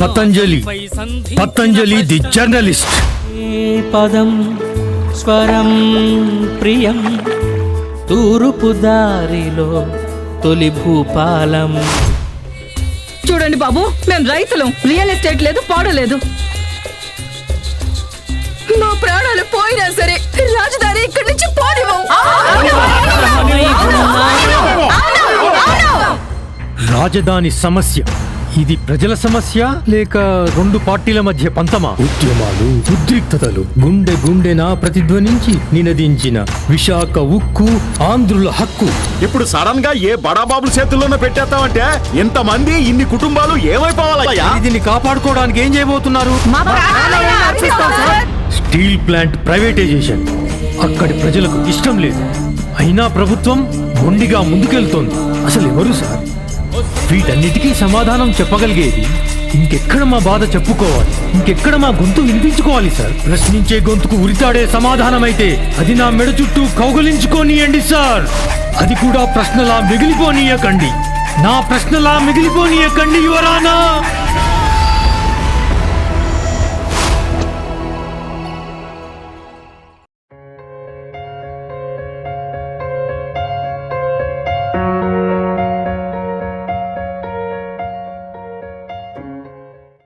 Patanjali. Patanjali the journalist. పదం స్వరం ప్రియం. తూరుపు దారిలో తొలి భూపాలం. చూడండి బాబు మేము రైతులం. రియల్ ఎస్టేట్ లేదు పాడలేదు మా ప్రాణాలు పోయినా సరే రాజధాని ఇక్కడి నుంచి పోనివ్వం రాజధాని సమస్య. ఇది ప్రజల సమస్య లేక రెండు పార్టీల మధ్య పంతమా? ఉద్యమాలు ఉద్రిక్తతలు గుండె గుండెన ప్రతిధ్వనించి నినదించిన విశాఖ ఉక్కు ఆంధ్రుల హక్కు. ఇప్పుడు సడన్గా ఏ బడాబాబుల చేతుల్లోనే పెట్టేస్తామంటే ఇంతమంది ఇన్ని కుటుంబాలు ఏమైపోవాలయ్యా? దీన్ని కాపాడుకోవడానికి ఏం చేయబోతున్నారు? Steel plant privatisation. అక్కడి ప్రజలకు ఇష్టం లేదు. అయినా ప్రభుత్వం మొండిగా ముందుకెళ్తోంది. అసలు ఎవరు సార్? వీటన్నిటికీ సమాధానం చెప్పగలిగేది ఇంకెక్కడ మా బాధ చెప్పుకోవాలి? ఇంకెక్కడ మా గొంతు వినిపించుకోవాలి సార్? ప్రశ్నించే గొంతుకు ఉరితాడే సమాధానమైతే అది నా మెడ చుట్టూ కౌగలించుకోనియండి సార్. అది కూడా ప్రశ్నలా మిగిలిపోనీయకండి. నా ప్రశ్నలా మిగిలిపోనీయకండి యువరానా!